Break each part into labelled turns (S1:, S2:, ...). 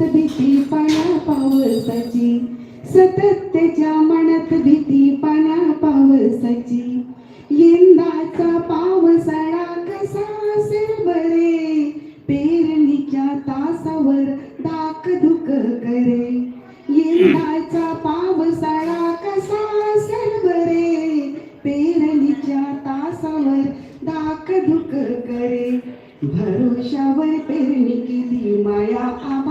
S1: मनात भीती पाना पावसाची सतत त्याच्या मनात भीती पाना पावसाची. यंदाचा पावसाळा कसा असेल बरे? पेरणीच्या तासावर धाक धुक करे. यंदाचा पावसाळा कसा असेल बरे? पेरणीच्या तासावर धाक धुक करे. भरोशावर पेरणी केली माया आभाडाची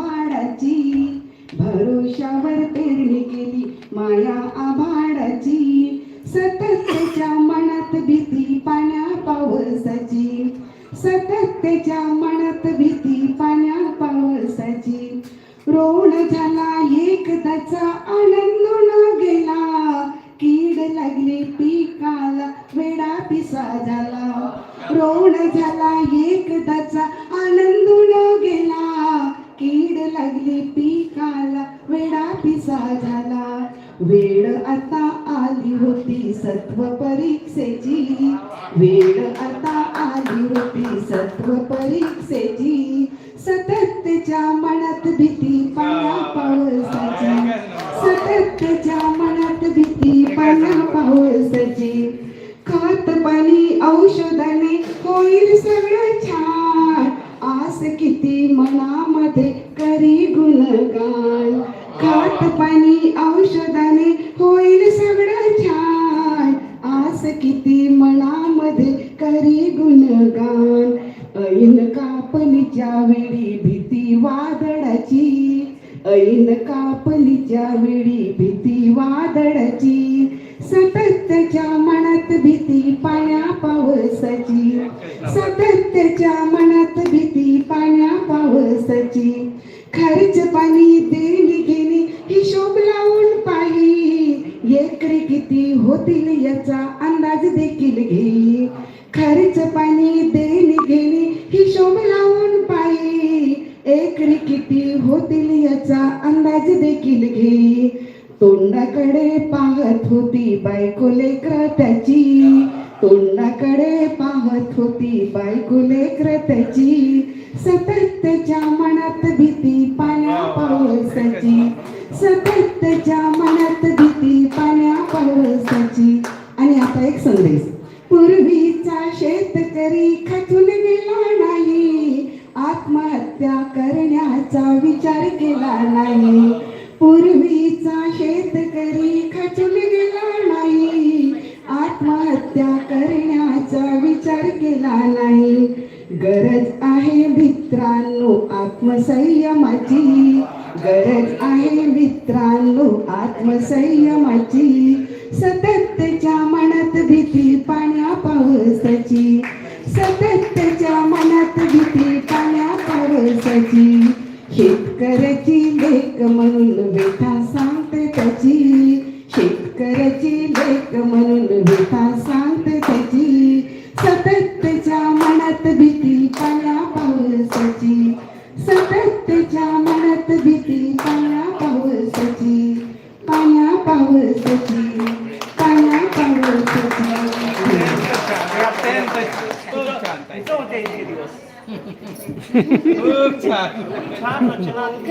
S1: भरोशावर पेरणी केली. माया आभाडाची. सतत त्याच्या मनात भीती पाण्या पावसाची. सतत त्याच्या मनात भीती पाण्या पावसाची. रोण झाला एकदाचा आनंद न गेला. कीड लागली पिकाला वेडा पिसा झाला. रोण झाला एकदाचा वेळ आता आली होती सत्व परीक्षेची वेळ आता आली होती सत्व परीक्षेची सततच्या मनात भीती पाया पावसाची. सततच्या मनात भीती पाया पावसाची. खात पाणी औषधाने पाणी औषधाने होईल सगळं छान. आस किती मनामध्ये करी गुणगान. ऐन कापलीच्या वेळी भीती वादळाची. ऐन कापलीच्या वेळी भीती वादळाची. सततच्या मनात भीती पाण्या पावसाची. सततच्या मनात भीती पाण्या पावसाची. खर्च पाणी देणी घेणी हिशोब लावून पाही एकरी किती होतील याचा अंदाज देखील घे खर्च पाणी देणी घेणी हिशोब लावून पाही एकरी किती होतील याचा अंदाज देखील घे तोंडाकडे पाहत होती बायको लेकर त्याची. तोंडाकडे पाहत होती बायको लेकर त्याची. सतत एक संदेश. पूर्वीचा शेतकरी खचून गेला नाही. आत्महत्या करण्याचा विचार केला नाही. पूर्वीचा शेतकरी खचून गेला नाही. आत्महत्या करण्याचा विचार केला नाही. गरज आहे मित्रांनो आत्मसंयमाची. गरज आहे मित्रांनो आत्मसंयमाची. सतत मनात भीती पाण्या पावसाची. सतत त्याच्या मनात भीती पाण्या पावसाची. शेतकऱ्याची लेख म्हणून व्यथा सांगते त्याची. शेतकऱ्याची लेख म्हणून व्यथा सांगते त्याची. सतत त्याच्या मनात भीती पाण्या पावसाची. सतत त्याच्या मनात भीती पाण्या पावसाची. पाण्या पावसाची पाण्या पावसाची
S2: खूप छान
S3: छान रचना